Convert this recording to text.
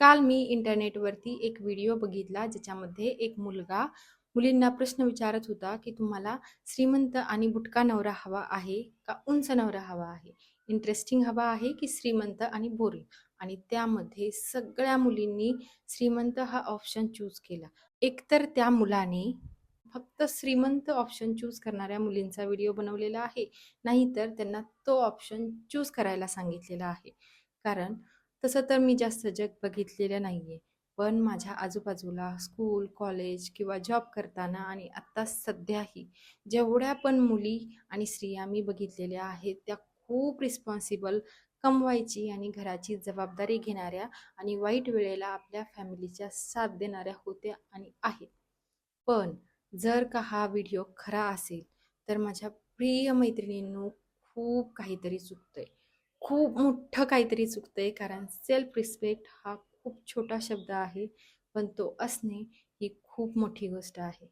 काल मी इंटरनेटवरती एक व्हिडिओ बघितला ज्याच्यामध्ये एक मुलगा मुलींना प्रश्न विचारत होता की तुम्हाला श्रीमंत आणि बुटका नवरा हवा आहे का उंच नवरा हवा आहे? इंटरेस्टिंग हवा आहे की श्रीमंत आणि बोरिंग आणि त्यामध्ये सगळ्या मुलींनी श्रीमंत हा ऑप्शन चूज केला. एकतर त्या मुलाने फक्त श्रीमंत ऑप्शन चूज करणाऱ्या मुलींचा व्हिडिओ बनवलेला आहे नाहीतर त्यांना तो ऑप्शन चूज करायला सांगितलेला आहे. कारण तसं तर मी जास्त जग बघितलेलं नाही आहे पण माझ्या आजूबाजूला स्कूल कॉलेज किंवा जॉब करताना आणि आत्ता सध्याही जेवढ्या पण मुली आणि स्त्रिया मी बघितलेल्या आहेत त्या खूप रिस्पॉन्सिबल कमवायची आणि घराची जबाबदारी घेणाऱ्या आणि वाईट वेळेला आपल्या फॅमिलीच्या साथ देणाऱ्या होत्या आणि आहेत. पण जर का हा व्हिडिओ खरा असेल तर माझ्या प्रिय मैत्रिणींनो खूप काहीतरी चुकतंय. खूप मोठं काहीतरी चुकतंय कारण सेल्फ रिस्पेक्ट हा खूप छोटा शब्द आहे पण तो असणे ही खूप मोठी गोष्ट आहे.